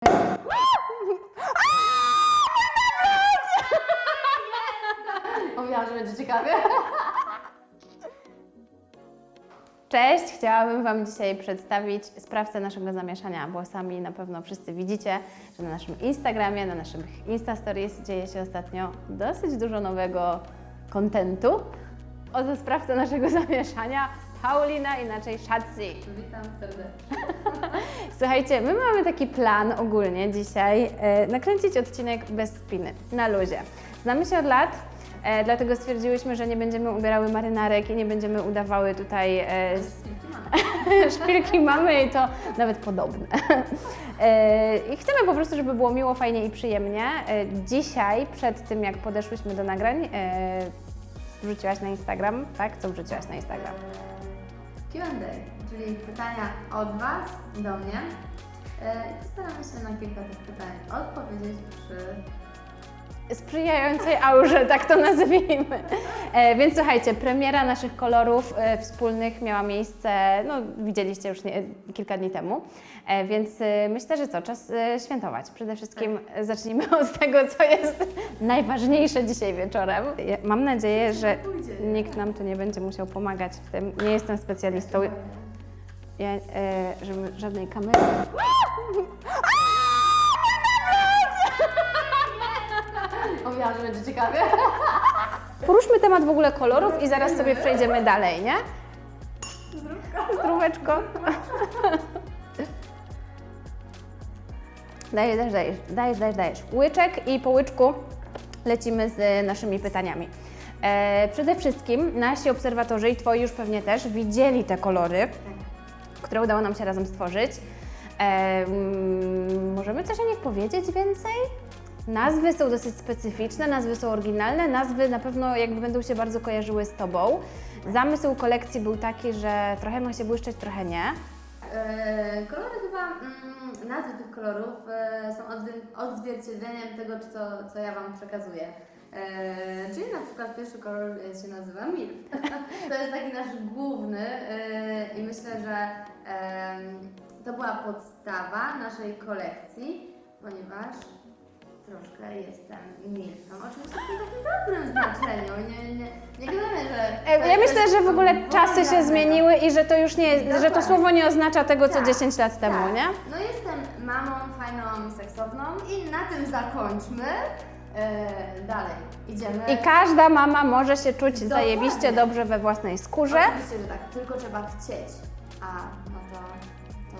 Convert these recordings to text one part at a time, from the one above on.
Mówiłam, że będzie ciekawie. Cześć, chciałabym Wam dzisiaj przedstawić sprawcę naszego zamieszania włosami. Na pewno wszyscy widzicie, że na naszym Instagramie, na naszych Insta Stories dzieje się ostatnio dosyć dużo nowego kontentu. Oto sprawca naszego zamieszania, Paulina, inaczej Szacji. Witam serdecznie. Słuchajcie, my mamy taki plan ogólnie dzisiaj, e, nakręcić odcinek bez spiny, na luzie. Znamy się od lat, e, dlatego stwierdziłyśmy, że nie będziemy ubierały marynarek i nie będziemy udawały tutaj e, z szpilki mamy i to nawet podobne. E, I chcemy po prostu, żeby było miło, fajnie i przyjemnie. E, Dzisiaj, przed tym jak podeszłyśmy do nagrań, e, wrzuciłaś na Instagram, tak? Co wrzuciłaś na Instagram? Q&A, czyli pytania od Was do mnie. E, I postaramy się na kilka tych pytań odpowiedzieć przy sprzyjającej aurze, tak to nazwijmy. E, więc słuchajcie, premiera naszych kolorów e, wspólnych miała miejsce, no widzieliście już nie, kilka dni temu, e, więc e, myślę, że co, czas e, świętować. Przede wszystkim e, zacznijmy od tego, co jest najważniejsze dzisiaj wieczorem. Ja mam nadzieję, że nikt nam tu nie będzie musiał pomagać w tym. Nie jestem specjalistą. Ja, e, żeby żadnej kamery. Mówiłam, że będzie ciekawie. Poruszmy temat w ogóle kolorów i zaraz sobie przejdziemy dalej, nie? Zdróweczko. Dajesz, dajesz, dajesz, dajesz, dajesz, dajesz. Łyczek i po łyczku lecimy z naszymi pytaniami. E, przede wszystkim nasi obserwatorzy i Twoi już pewnie też widzieli te kolory, które udało nam się razem stworzyć. E, mm, możemy coś o nich powiedzieć więcej? Nazwy są dosyć specyficzne, nazwy są oryginalne, nazwy na pewno jakby będą się bardzo kojarzyły z Tobą. Zamysł kolekcji był taki, że trochę ma się błyszczeć, trochę nie. E, kolory chyba, mm, nazwy tych kolorów e, są odzwier- odzwierciedleniem tego, co, co ja Wam przekazuję. E, czyli na przykład pierwszy kolor się nazywa MILF. to jest taki nasz główny i myślę, że to była podstawa naszej kolekcji, ponieważ troszkę jestem milfem. Oczywiście w tym takim dobrym znaczeniu. Nie, nie, nie gadamy, że... E, Ja myślę, że w ogóle czasy się zmieniły i że to już nie, że to Dokładnie. słowo nie oznacza tego, co Tak, 10 lat temu, tak. nie? No jestem mamą fajną, seksowną i na tym zakończmy. E, dalej, idziemy. I każda mama może się czuć zajebiście dobrze we własnej skórze. Oczywiście, że tak, tylko trzeba chcieć. A,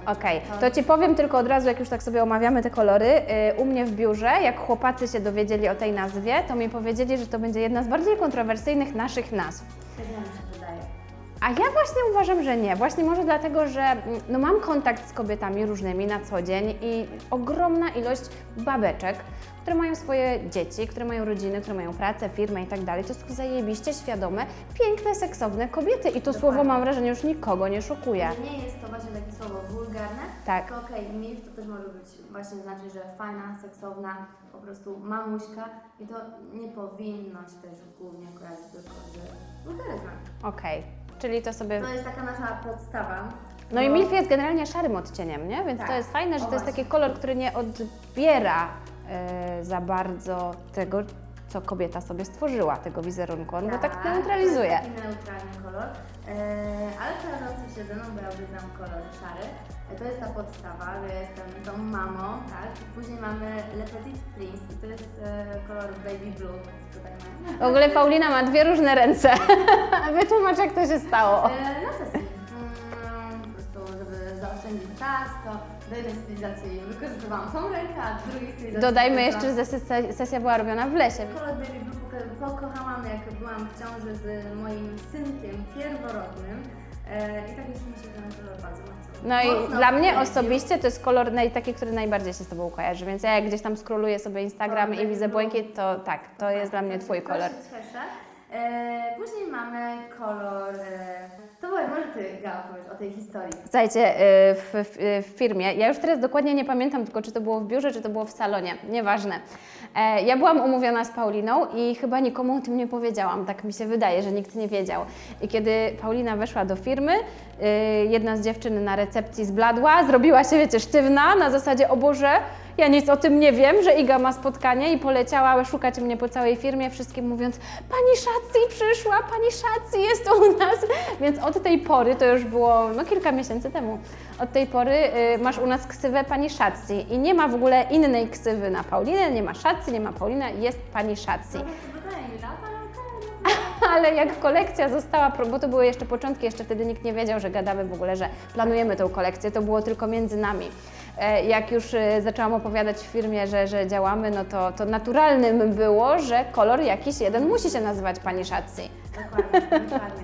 Okej, to Ci powiem tylko od razu, jak już tak sobie omawiamy te kolory. y, U mnie w biurze, jak chłopacy się dowiedzieli o tej nazwie, to mi powiedzieli, że to będzie jedna z bardziej kontrowersyjnych naszych nazw. Tak mi się wydaje. A ja właśnie uważam, że nie. Właśnie może dlatego, że mm, no, mam kontakt z kobietami różnymi na co dzień i ogromna ilość babeczek, które mają swoje dzieci, które mają rodziny, które mają pracę, firmę i tak dalej. To są zajebiście świadome, piękne, seksowne kobiety i to Dokładnie. słowo mam wrażenie już nikogo nie szokuje. Nie jest to właśnie takie słowo wulgarne, Tak. tylko okej, milf to też może być właśnie znaczyć, że fajna, seksowna, po prostu mamuśka i to nie powinno się też głównie kojarzyć tylko z wulgaryzmem. Okej, czyli to sobie... To jest taka nasza podstawa. No i milf jest generalnie szarym odcieniem, nie? Więc Tak. to jest fajne, że O to jest taki kolor, który nie odbiera za bardzo tego, co kobieta sobie stworzyła, tego wizerunku. On go tak neutralizuje. To jest taki neutralny kolor, e, ale kojarzący się ze mną, bo ja wygram kolor szary. E, to jest ta podstawa, że jestem tą mamą, tak? Później mamy Le Petit Prince i to jest e, kolor baby blue. Tutaj mamy. W ogóle Paulina ma dwie różne ręce. Wytłumacz, jak to się stało. E, na sesji. Mm, po prostu, żeby zaoszczędzić czas, to do jednej stylizacji wykorzystywałam tą rękę, a do drugiej stylizacji Dodajmy jeszcze, że sesja, sesja była robiona w lesie. Kolor Baby Blue poko- pokochałam, jak byłam w ciąży z moim synkiem pierworodnym. E, I tak już mi się ten kolor bardzo mocno No i mocno dla mnie osobiście to jest kolor naj, taki, który najbardziej się z Tobą kojarzy, więc ja jak gdzieś tam skroluję sobie Instagram i widzę błękit, to tak, to jest dla mnie Twój kolor. się cieszę. E, później mamy kolor, e, tą właśnie, może Ty, Gała, o tej historii. Słuchajcie, y, w, w, w firmie, ja już teraz dokładnie nie pamiętam tylko, czy to było w biurze, czy to było w salonie, nieważne. E, Ja byłam umówiona z Pauliną i chyba nikomu o tym nie powiedziałam, tak mi się wydaje, że nikt nie wiedział. I kiedy Paulina weszła do firmy, y, jedna z dziewczyn na recepcji zbladła, zrobiła się, wiecie, sztywna, na zasadzie, o Boże, ja nic o tym nie wiem, że Iga ma spotkanie i poleciała szukać mnie po całej firmie, wszystkim mówiąc, Pani Szacji przyszła, Pani Szacji jest u nas. Więc od tej pory, to już było no, kilka miesięcy temu, od tej pory y, masz u nas ksywę Pani Szacji i nie ma w ogóle innej ksywy na Paulinę, nie ma Szacji, nie ma Paulina, jest Pani Szacji. Ale jak kolekcja została, bo to były jeszcze początki, jeszcze wtedy nikt nie wiedział, że gadamy w ogóle, że planujemy tą kolekcję, to było tylko między nami. E, Jak już e, zaczęłam opowiadać w firmie, że, że działamy, no to, to naturalnym było, że kolor jakiś jeden musi się nazywać Pani Szacji. Dokładnie, dokładnie.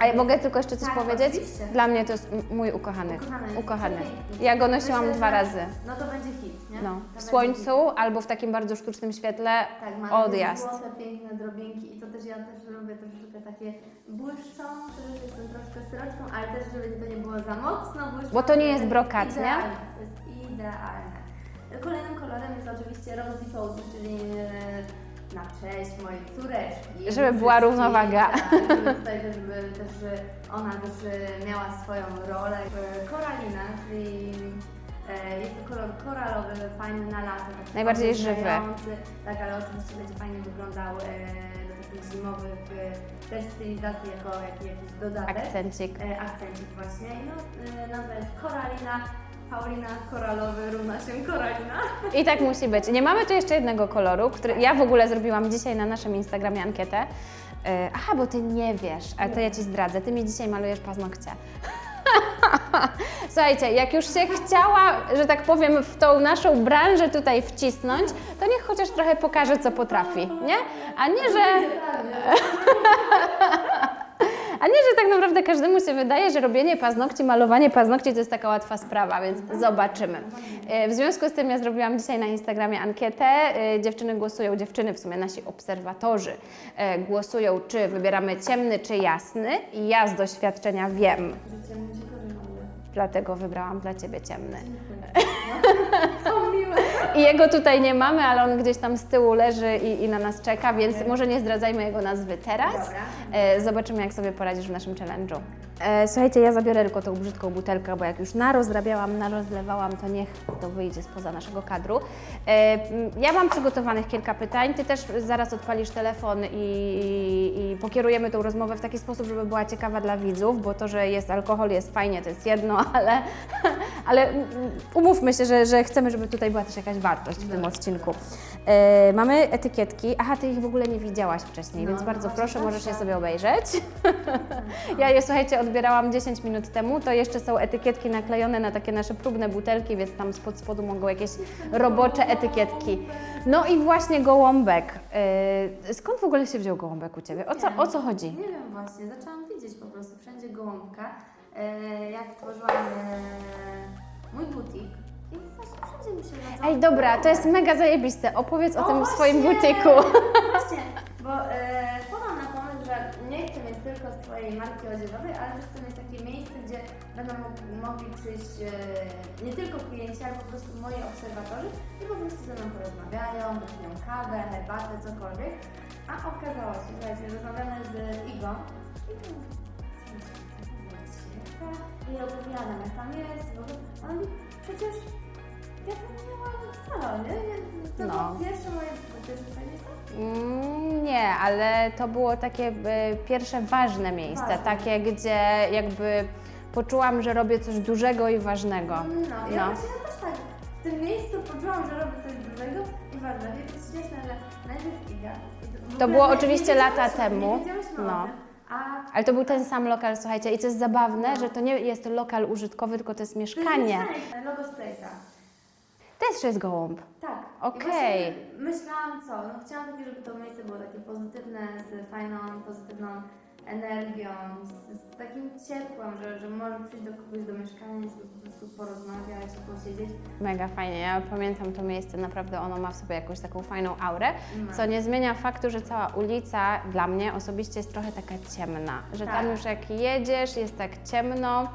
A ja mogę tylko jeszcze coś Tak, powiedzieć? oczywiście. Dla mnie to jest m- mój ukochany. Ukochany. Ja go nosiłam Myślę, dwa że- razy. No to będzie hit, nie? No, To w będzie słońcu hit. albo w takim bardzo sztucznym świetle Tak, ma odjazd. złote, piękne drobinki i to też ja też lubię troszeczkę takie błyszczące, że jestem troszkę sroczką, ale też żeby to nie było za mocno błyszczące. Bo to nie jest brokat, nie? idealne, To jest idealne. Kolejnym kolorem jest oczywiście Rosy Posy, czyli e, na cześć mojej córeczki. Żeby była równowaga. Tak, żeby tutaj też, by, też ona też e, miała swoją rolę. E, Koralina, czyli e, jest to kolor koralowy, fajny na lato. taki Najbardziej żywy. Tak, ale oczywiście będzie fajnie wyglądał do takich zimowych też stylizacji jako jak, jakiś dodatek. akcencik. E, akcencik właśnie. No, e, nazwa jest Koralina. Paulina koralowy równa się Koralina. I tak musi być. Nie mamy tu jeszcze jednego koloru, który ja w ogóle zrobiłam dzisiaj na naszym Instagramie ankietę. E, Aha, bo ty nie wiesz, ale to ja ci zdradzę. Ty mi dzisiaj malujesz paznokcie. Słuchajcie, jak już się chciała, że tak powiem, w tą naszą branżę tutaj wcisnąć, to niech chociaż trochę pokaże, co potrafi, nie? A nie, że A nie, że tak naprawdę każdemu się wydaje, że robienie paznokci, malowanie paznokci to jest taka łatwa sprawa, więc zobaczymy. E, W związku z tym ja zrobiłam dzisiaj na Instagramie ankietę. E, Dziewczyny głosują, dziewczyny w sumie nasi obserwatorzy e, głosują, czy wybieramy ciemny, czy jasny. I ja z doświadczenia wiem, dlatego wybrałam dla Ciebie ciemny. I jego tutaj nie mamy, ale on gdzieś tam z tyłu leży i, i na nas czeka, więc może nie zdradzajmy jego nazwy teraz. E, zobaczymy, jak sobie poradzisz w naszym challenge'u. E, słuchajcie, ja zabiorę tylko tą brzydką butelkę, bo jak już narozrabiałam, narozlewałam, to niech to wyjdzie spoza naszego kadru. E, ja mam przygotowanych kilka pytań. Ty też zaraz odpalisz telefon i, i, i pokierujemy tą rozmowę w taki sposób, żeby była ciekawa dla widzów, bo to, że jest alkohol, jest fajnie, to jest jedno, ale, ale umówmy się, że, że chcemy, żeby tutaj była też jakaś wartość w tym odcinku. E, mamy etykietki. Aha, ty ich w ogóle nie widziałaś wcześniej, No, więc bardzo właśnie proszę, możesz je proszę. sobie obejrzeć. Ja je, słuchajcie, odbierałam 10 minut temu, to jeszcze są etykietki naklejone na takie nasze próbne butelki, więc tam spod spodu mogą jakieś robocze etykietki. No i właśnie gołąbek. Yy, skąd w ogóle się wziął gołąbek u Ciebie? O co, o co chodzi? Nie wiem właśnie, zaczęłam widzieć po prostu wszędzie gołąbka. E, jak tworzyłam e, mój butik i właśnie wszędzie mi się. Ej, dobra, to jest mega zajebiste. Opowiedz o, tym właśnie! swoim butiku. Właśnie, bo e, wpadłam na pomysł, że nie chcę mieć tylko swojej marki odzieżowej, ale też chcę mieć takie miejsce, gdzie będą mo- mogli przyjść e, nie tylko klienci, ale po prostu moi obserwatorzy i po prostu ze mną porozmawiają, wypiją kawę, herbatę, cokolwiek. A okazało się, słuchajcie, rozmawiamy z Igą i to mówi, i opowiadam, jak tam jest. A on przecież ja tam miałam salon, nie? Nie- To No. było pierwsze moje, pierwsze miejsce? Mm, nie, ale to było takie e, pierwsze ważne miejsce, Ważne. takie, gdzie jakby poczułam, że robię coś dużego i ważnego. No, ja właśnie też tak w tym miejscu poczułam, że robię coś dużego i ważnego. To jest śmieszne, że najpierw Iga. i w ogóle było nie- oczywiście nie lata temu. Nie No. A Ale to był ten sam lokal, słuchajcie, i co jest zabawne, że to nie jest lokal użytkowy, tylko to jest to jest mieszkanie. logo Splejsa. Też jest gołąb. Tak. Okej. I właśnie Myślałam co? No chciałam takie, żeby to miejsce było takie pozytywne, z fajną, pozytywną energią, z, z takim ciepłem, że, że może przyjść do kogoś do mieszkania i po prostu porozmawiać, posiedzieć. Mega fajnie, ja pamiętam to miejsce, naprawdę ono ma w sobie jakąś taką fajną aurę, Ma. co nie zmienia faktu, że cała ulica dla mnie osobiście jest trochę taka ciemna, że Tak. tam już jak jedziesz, jest tak ciemno,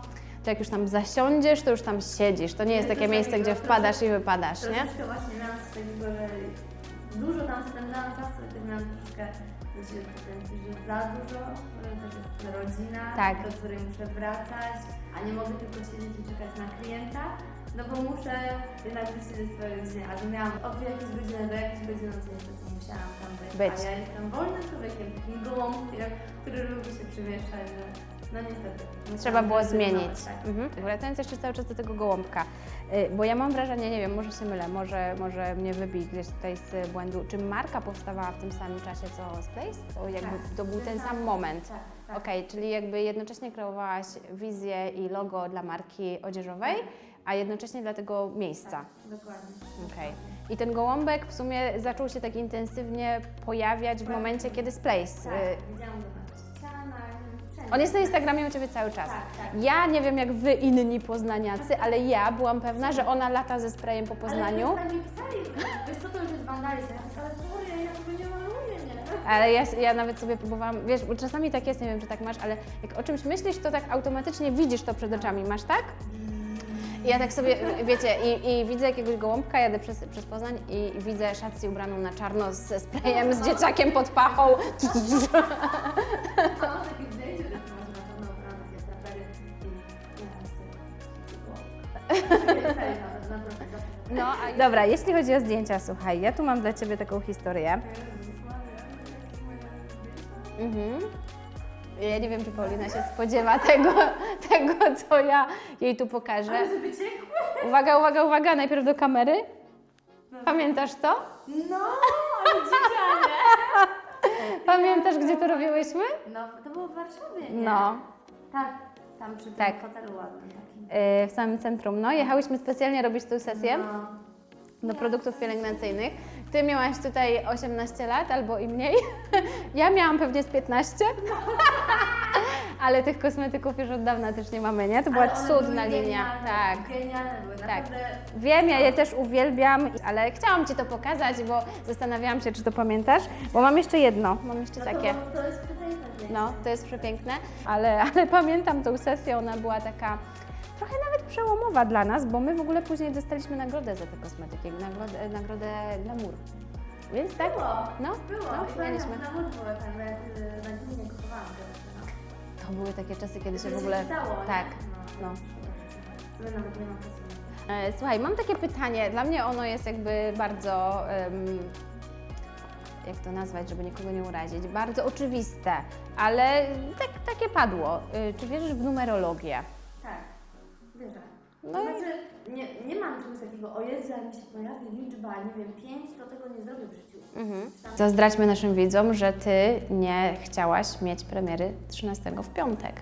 to jak już tam zasiądziesz, to już tam siedzisz, to nie jest Jest takie coś miejsce, takiego gdzie wpadasz i wypadasz, nie? Troszeczkę właśnie miałam coś takiego, że dużo tam spędzałam czasu, i też miałam troszeczkę do siebie pretensji, że za dużo, też jest rodzina, Tak. do której muszę wracać, a nie mogę tylko siedzieć i czekać na klienta, no bo muszę jednak być ze swojej rodziny, a że miałam od jakiejś godziny do jakiejś godziny, no to musiałam tam być. Być. A ja jestem wolnym człowiekiem, takim gołąbkiem, który lubi się przemieszczać, że no niestety. Trzeba było zmienić. Tak. Mhm. Wracając jeszcze cały czas do tego gołąbka, y, bo ja mam wrażenie, nie wiem, może się mylę, może, może mnie wybij gdzieś tutaj z błędu. Czy marka powstawała w tym samym czasie co Splace? To jakby Tak. to był ten sam moment. Tak, tak. Okej, czyli jakby jednocześnie kreowałaś wizję i logo dla marki odzieżowej, a jednocześnie dla tego miejsca. Tak, dokładnie. Okej. I ten gołąbek w sumie zaczął się tak intensywnie pojawiać w Tak. momencie, kiedy Splace. Tak, y, widziałam On jest na Instagramie u Ciebie cały czas. Tak, tak. Ja nie wiem jak Wy inni poznaniacy, ale ja byłam pewna, że ona lata ze sprayem po Poznaniu. Ale tak mi pisali, wiesz co, to już jest wandalizm. Ja sorry, ja tego nie maluję, nie? Ale ja, ja nawet sobie próbowałam, wiesz, bo czasami tak jest, nie wiem czy tak masz, ale jak o czymś myślisz, to tak automatycznie widzisz to przed oczami. Masz tak? I ja tak sobie, wiecie, i, i widzę jakiegoś gołąbka, jadę przez, przez Poznań i widzę szatcję ubraną na czarno ze sprayem, z dzieciakiem pod pachą. No, a... Dobra, jeśli chodzi o zdjęcia, słuchaj, ja tu mam dla Ciebie taką historię. Mhm. Ja nie wiem, czy Paulina się spodziewa tego, tego, co ja jej tu pokażę. Uwaga, uwaga, uwaga, najpierw do kamery. Pamiętasz to? No, ale. Pamiętasz, gdzie to robiłyśmy? No, to było w Warszawie, nie? No, Tak, tam przy tym Tak. hotelu ładnym yy, w samym centrum. No, jechałyśmy specjalnie robić tę sesję No. do produktów pielęgnacyjnych. Ty miałaś tutaj 18 lat albo i mniej. Ja miałam pewnie z 15. Ale tych kosmetyków już od dawna też nie mamy, nie? To była Ale cudna linia. genialne, Tak. Genialne były, naprawdę. Wiem, ja je też uwielbiam, ale chciałam Ci to pokazać, bo zastanawiałam się, czy to pamiętasz, bo mam jeszcze jedno, mam jeszcze No takie. To, to jest przepiękne. No, to jest przepiękne, ale, ale pamiętam tą sesję, ona była taka trochę nawet przełomowa dla nas, bo my w ogóle później dostaliśmy nagrodę za te kosmetyki, nagrodę, nagrodę Glamour. Więc tak, Było, no, było. no, I mieliśmy. na tam, ja y, na gminie kupowałam rzeczy, no. To były takie czasy, kiedy się w ogóle... tak, No. no. Nawet nie mam. E, Słuchaj, mam takie pytanie. Dla mnie ono jest jakby bardzo, em, jak to nazwać, żeby nikogo nie urazić, bardzo oczywiste, ale tak, takie padło. Y, Czy wierzysz w numerologię? Tak. No to znaczy, nie, nie mam czegoś takiego, o Jezu, jak mi się pojawi liczba, nie wiem, pięć, to tego nie zrobię w życiu. Mhm. To zdradźmy naszym widzom, że Ty nie chciałaś mieć premiery 13 w piątek.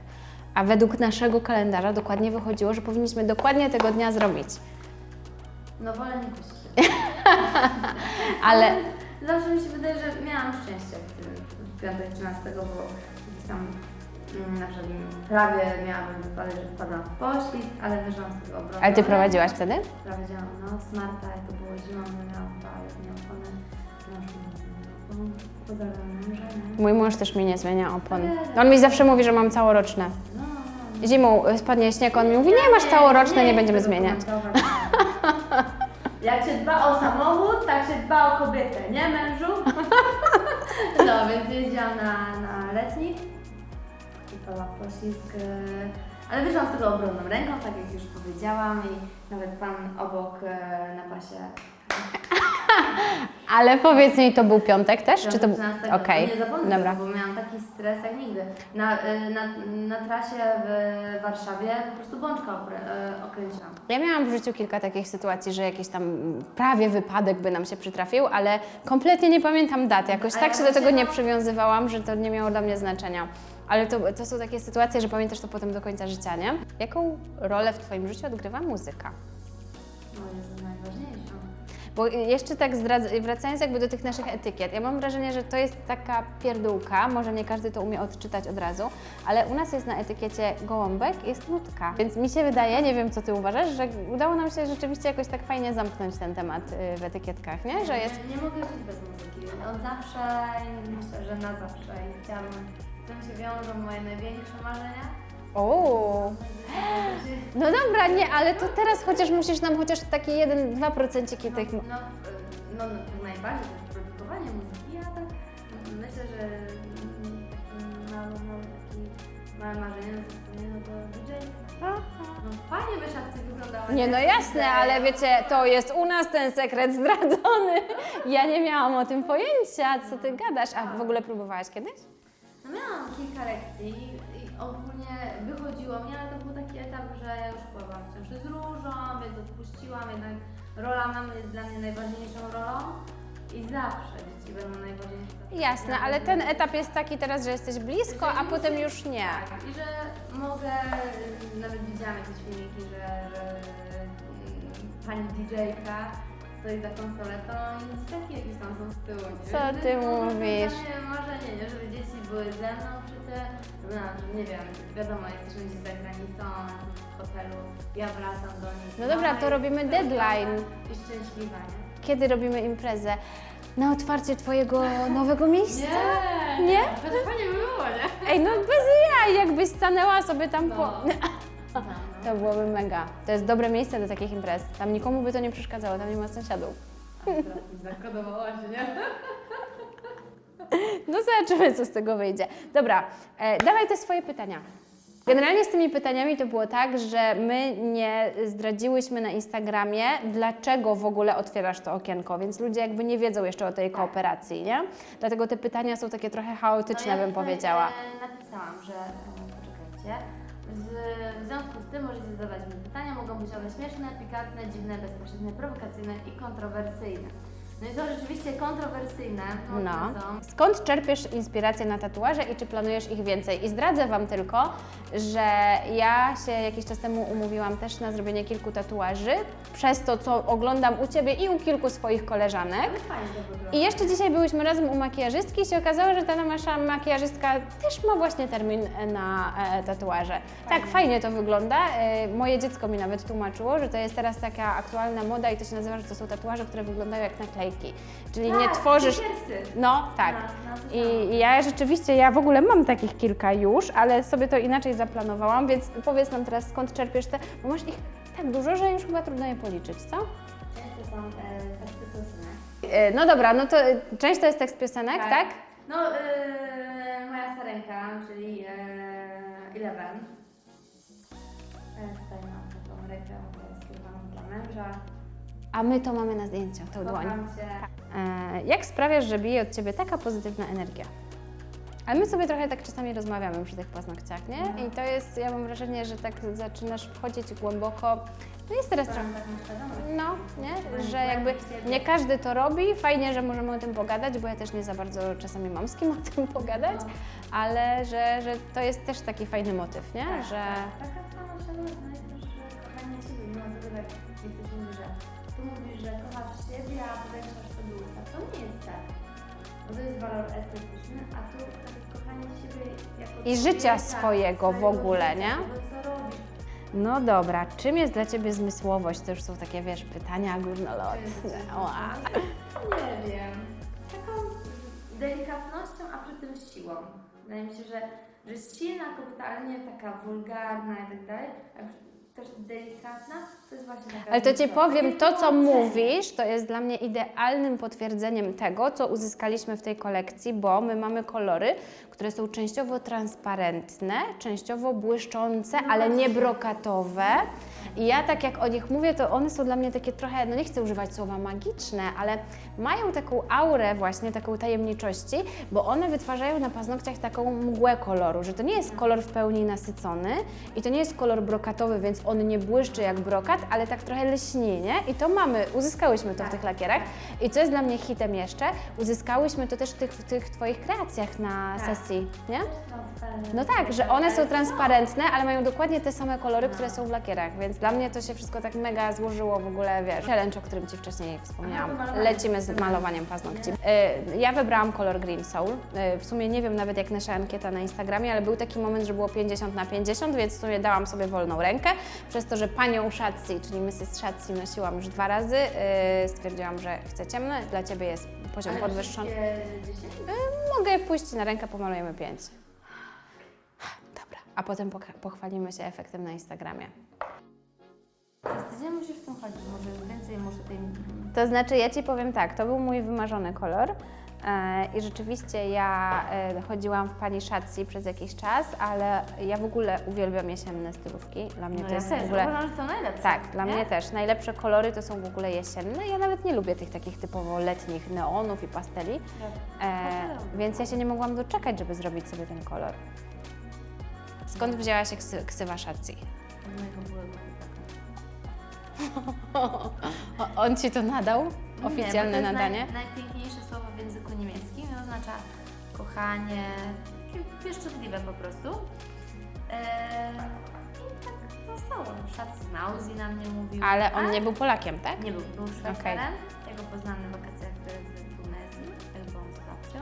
A według naszego kalendarza dokładnie wychodziło, że powinniśmy dokładnie tego dnia zrobić. No wolę nie kusić. Ale Zawsze mi się wydaje, że miałam szczęście w tym w piątek 13, bo tam na przykład prawie miałabym wypadek, że wpadłam w poślizg, ale wyszłam z tego ale Ty prowadziłaś wtedy? Prowadziłam, no, smarta, jak to było zimą, nie miałam chyba letnie opony. No, nie? Mój mąż też mi nie zmienia opon. On mi zawsze mówi, że mam całoroczne. No, Zimą y, spadnie śnieg, on mi mówi, nie masz całoroczne, nie będziemy zmieniać. Jak się dba o samochód, tak się dba o kobietę, nie mężu? No, więc jeździłam na, na letnik ale wyszłam z tego obronną ręką, tak jak już powiedziałam i nawet pan obok e, na pasie Ale powiedz mi, to był piątek też? Czy to był... 13, Okej, nie zapomnę dobra. bo miałam taki stres jak nigdy. Na, e, na, na trasie w Warszawie po prostu bączka e, okręciłam. Ja miałam w życiu kilka takich sytuacji, że jakiś tam prawie wypadek by nam się przytrafił, ale kompletnie nie pamiętam daty. Jakoś A tak ja się do tego nie przywiązywałam, że to nie miało dla mnie znaczenia. Ale to, to są takie sytuacje, że pamiętasz to potem do końca życia, nie? Jaką rolę w Twoim życiu odgrywa muzyka? No jest najważniejszą. Bo jeszcze tak zdradz- wracając jakby do tych naszych etykiet, ja mam wrażenie, że to jest taka pierdółka, może nie każdy to umie odczytać od razu, ale u nas jest na etykiecie gołąbek, jest nutka. Więc mi się wydaje, nie wiem co Ty uważasz, że udało nam się rzeczywiście jakoś tak fajnie zamknąć ten temat y, w etykietkach, nie? Że jest... Nie, nie mogę żyć bez muzyki. Od zawsze i myślę, że na zawsze. I chciałabym, z tym się wiążą moje największe marzenia. O. No dobra, nie, ale to teraz chociaż musisz nam chociaż taki 1-2% tych... No, no, no, no najbardziej to jest produkowanie muzyki, a tak myślę, że mm, małe, taki, małe marzenie, no to no to DJ. No fajnie by szafce wyglądały. Nie, no jasne, ale wiecie, to jest u nas ten sekret zdradzony. Ja nie miałam o tym pojęcia, co ty gadasz. A w ogóle próbowałaś kiedyś? Miałam kilka lekcji i ogólnie wychodziło mi, ale to był taki etap, że ja już chłopałam w ciąży z różą, więc odpuściłam, jednak rola mamy jest dla mnie najważniejszą rolą i zawsze dzieci będą najważniejsze. Jasne, ale ten etap jest taki teraz, że jesteś blisko, a potem już nie. Tak, i że mogę, y, nawet widziałam jakieś filmiki, że, że y, pani DJ-ka stoi za konsoletą i dzieciaki jakieś tam są z tyłu. nie? Co ty mówisz? Mnie marzenie, nie? żeby dzieci były ze mną przy tym, no, że nie wiem, wiadomo, jesteśmy gdzieś za granicą, w hotelu, ja wracam do nich. No dobra, to jest robimy deadline. I szczęśliwa, nie? Kiedy robimy imprezę? Na otwarcie twojego nowego miejsca? Nie? To fajnie by było, nie? Ej, no bez jaj, jakbyś stanęła sobie tam po... No. To byłoby mega. To jest dobre miejsce do takich imprez. Tam nikomu by to nie przeszkadzało, tam nie ma sąsiadów. Zakodowałaś, nie? No zobaczymy, co z tego wyjdzie. Dobra, e, dawaj te swoje pytania. Generalnie z tymi pytaniami to było tak, że my nie zdradziłyśmy na Instagramie, dlaczego w ogóle otwierasz to okienko, więc ludzie jakby nie wiedzą jeszcze o tej kooperacji, nie? Dlatego te pytania są takie trochę chaotyczne, No ja bym powiedziała. E, napisałam, że e, poczekajcie. Związku z tym możecie zadawać mi pytania, mogą być one śmieszne, pikantne, dziwne, bezpośrednie, prowokacyjne i kontrowersyjne. No i są rzeczywiście kontrowersyjne, No. są. Skąd czerpiesz inspirację na tatuaże i czy planujesz ich więcej? I zdradzę Wam tylko, że ja się jakiś czas temu umówiłam też na zrobienie kilku tatuaży, przez to, co oglądam u Ciebie i u kilku swoich koleżanek. Ale fajnie to wygląda. I jeszcze dzisiaj byłyśmy razem u makijażystki i się okazało, że ta nasza makijażystka też ma właśnie termin na e, tatuaże. Tak, fajnie to wygląda. E, moje dziecko mi nawet tłumaczyło, że to jest teraz taka aktualna moda i to się nazywa, że to są tatuaże, które wyglądają jak naklejki. Czyli nie Tak, tworzysz... stickersy. No, tak. No, no, to I ja rzeczywiście, ja w ogóle mam takich kilka już, ale sobie to inaczej zaplanowałam, więc powiedz nam teraz, skąd czerpiesz te... Bo masz ich tak dużo, że już chyba trudno je policzyć, co? Często są e, teksty piosenek. E, No dobra, no to e, część to jest tekst piosenek, tak? No, e, moja starenka, czyli e, Eleven. E, tutaj mam taką rękę skierowaną dla męża. A my to mamy na zdjęciu, tą dłoń. E, jak sprawiasz, że bije od Ciebie taka pozytywna energia? Ale my sobie trochę tak czasami rozmawiamy przy tych paznokciach, nie? No. I to jest, ja mam wrażenie, że tak zaczynasz wchodzić głęboko. No jest teraz trochę, no, nie? Że jakby nie każdy to robi. Fajnie, że możemy o tym pogadać, bo ja też nie za bardzo czasami mam z kim o tym pogadać, No. ale że, że to jest też taki fajny motyw, nie? Tak, Że... tak, taka sama mówisz, że kochasz siebie, a powiększasz sobie usta. To nie jest tak. Bo to jest walor estetyczny, a tu tak kochanie siebie jako I życia człowieka, swojego w ogóle, życia, nie? Tego, co robisz. No dobra, czym jest dla Ciebie zmysłowość? To już są takie, wiesz, pytania górnolotne. Ła. Nie wiem. Taką delikatnością, a przy tym siłą. Wydaje mi się, że, że jest silna kobieta, ale nie taka wulgarna i tak dalej, też delikatna, to jest właśnie taka Ale to Ci zmysłowa. powiem, to co mówisz, to jest dla mnie idealnym potwierdzeniem tego, co uzyskaliśmy w tej kolekcji, bo my mamy kolory, które są częściowo transparentne, częściowo błyszczące, No ale nie brokatowe. I ja tak jak o nich mówię, to one są dla mnie takie trochę, no nie chcę używać słowa magiczne, ale mają taką aurę właśnie, taką tajemniczości, bo one wytwarzają na paznokciach taką mgłę koloru, że to nie jest kolor w pełni nasycony i to nie jest kolor brokatowy, więc on nie błyszczy jak brokat, ale tak trochę lśni, nie? I to mamy, uzyskałyśmy to w tych lakierach. I co jest dla mnie hitem jeszcze, uzyskałyśmy to też w tych, w tych Twoich kreacjach na Tak. sesji, nie? No tak, że one są transparentne, ale mają dokładnie te same kolory, które są w lakierach, więc dla mnie to się wszystko tak mega złożyło w ogóle, wiesz, challenge, o którym Ci wcześniej wspomniałam. Lecimy z malowaniem paznokci. Y, Ja wybrałam kolor Green Soul. Y, W sumie nie wiem nawet jak nasza ankieta na Instagramie, ale był taki moment, że było 50 na 50, więc w sumie dałam sobie wolną rękę. Przez to, że panią Shatsi, czyli Mrs. Shatsi nosiłam już dwa razy, y, stwierdziłam, że chcę ciemne, dla Ciebie jest poziom podwyższony. 10? Mogę pójść na rękę, pomalujemy pięć. Dobra, a potem pochwalimy się efektem na Instagramie. Tydzień musisz w tym chodzić, może więcej muszę tej... To znaczy, ja Ci powiem tak, to był mój wymarzony kolor. E, I rzeczywiście ja e, chodziłam w pani Shatsi przez jakiś czas, ale ja w ogóle uwielbiam jesienne stylówki. Dla mnie No to ja jest też, w ogóle. uważam, że są najlepsze. Tak, dla nie? mnie też. Najlepsze kolory to są w ogóle jesienne. Ja nawet nie lubię tych takich typowo letnich neonów i pasteli. E, więc ja się nie mogłam doczekać, żeby zrobić sobie ten kolor. Skąd wzięła się ksy, ksywa Shatsi? Od mojego byłego chłopaka. O, on Ci to nadał? Nie, Oficjalne bo to jest nadanie? Naj, najpiękniejsze słowo w języku niemieckim i oznacza kochanie, takie pieszczotliwe po prostu. Eee, I tak zostało. Schatzmausi na mnie mówił. Ale on nie był Polakiem, tak? Nie był, był Szwajcarem. Ja go poznałam na wakacjach w Tunezji, jak byłam z babcią.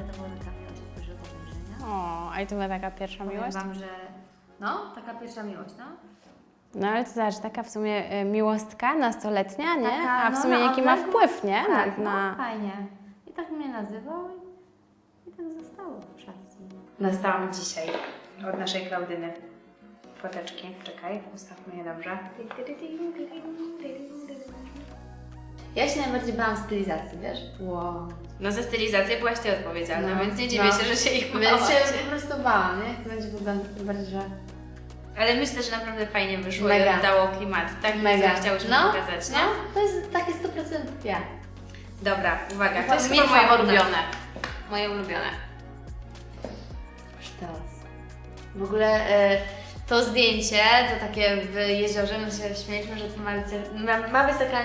E, to była taka miłość wejrzenia. O, a i to była taka pierwsza Powiem miłość? Wam, że no, taka pierwsza miłość, no. No ale to zobacz, taka w sumie y, miłostka nastoletnia, nie? Taka, A w no, sumie na jaki ma odległość. wpływ, nie? Tak, na, na... no, fajnie. I tak mnie nazywał i, i tak zostało w szacji. Dostałam dzisiaj od naszej Klaudyny płateczki. Czekaj, ustawmy je dobrze. Ja się najbardziej bałam stylizacji, wiesz? Wow. No za stylizację byłaś Ty odpowiedzialna, No, więc nie dziwię no. się, że się ich Więc bałaś. się po prostu bałam, nie? Jak będzie wyglądać, tym bardziej, że... Ale myślę, że naprawdę fajnie wyszło Mega. i oddało klimat. Tak Mega. Chciałyśmy No, pokazać, nie? No, to jest takie 100% ja. Dobra, uwaga, to jest milfa chyba moje ulubione. Moje ulubione. Sztos. W ogóle e, to zdjęcie, to takie w jeziorze, my się śmieliśmy, że to ma być, ma, ma być taka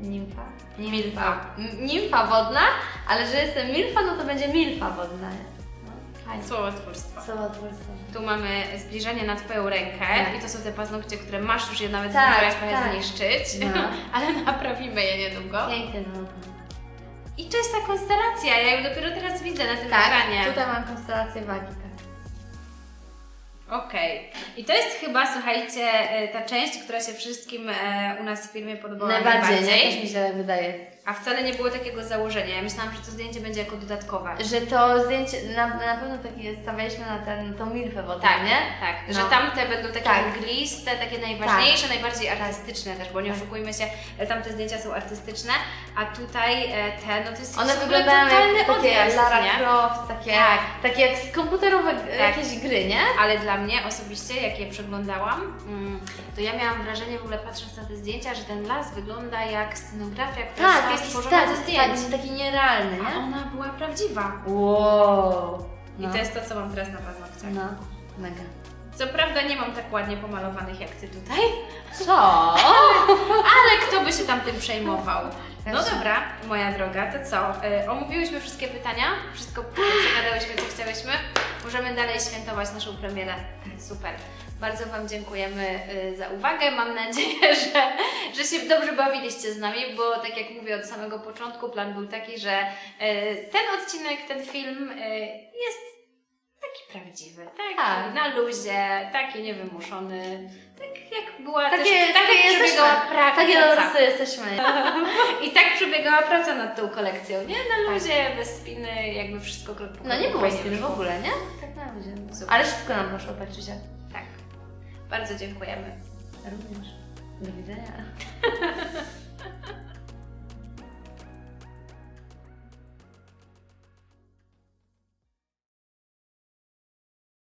nimfa. Milfa. M- Nimfa wodna, ale że jestem milfa, no to będzie milfa wodna. Nie? Fajnie. Słowotwórstwo. Słowotwórstwo. Tu mamy zbliżenie na Twoją rękę Tak. i to są te paznokcie, które masz już je nawet Tak, zdążyłaś trochę tak. zniszczyć, No. ale naprawimy je niedługo. Pięknie no. I czysta konstelacja, ja ją dopiero teraz widzę na tym Tak, ekranie. tutaj mam konstelację wagi, tak. Okej. I to jest chyba, słuchajcie, e, ta część, która się wszystkim e, u nas w firmie podobała Najbardziej, nie? Też mi się tak wydaje. A wcale nie było takiego założenia. Ja myślałam, że to zdjęcie będzie jako dodatkowe. Że to zdjęcie, na, na pewno takie stawialiśmy na ten, tą milfę wodną, Tak, nie? tak. No. Że tamte będą takie Tak. mgliste, takie najważniejsze, najbardziej artystyczne też, bo nie oszukujmy się, e, tamte zdjęcia są artystyczne, a tutaj e, te, no to jest One wyglądają jak takie odjazd, Lara nie? Croft, takie, Tak. takie jak z komputerowe jakieś gry, nie? Ale dla mnie osobiście, jak je przeglądałam, mm, to ja miałam wrażenie w ogóle patrząc na te zdjęcia, że ten las wygląda jak scenografia, która Tak, jakiś tak, ze zdjęć. tak, taki nierealny, A nie? ona była prawdziwa. Wow. I to jest to, co mam teraz na paznokciach. No, mega. Co prawda nie mam tak ładnie pomalowanych jak Ty tutaj, Co? ale kto by się tam tym przejmował? No dobra, moja droga, to co? Y, omówiłyśmy wszystkie pytania, wszystko przegadałyśmy, co chciałyśmy. Możemy dalej świętować naszą premierę. Super. Bardzo Wam dziękujemy y, za uwagę. Mam nadzieję, że, że się dobrze bawiliście z nami, bo tak jak mówię od samego początku, plan był taki, że y, ten odcinek, ten film jest taki prawdziwy, taki Tak. na luzie, taki niewymuszony, tak jak była Takie, też, tak takie jak jesteśmy. przebiegała pra- Takie praca. losy jesteśmy. I tak przebiegała praca nad tą kolekcją, nie? Na luzie, bez spiny, jakby wszystko krok po kroku. No nie było fajnie spin w ogóle, nie? Tak na luzie. Super. Ale szybko nam poszło, patrzycie. Tak. Bardzo dziękujemy. Również. Do widzenia.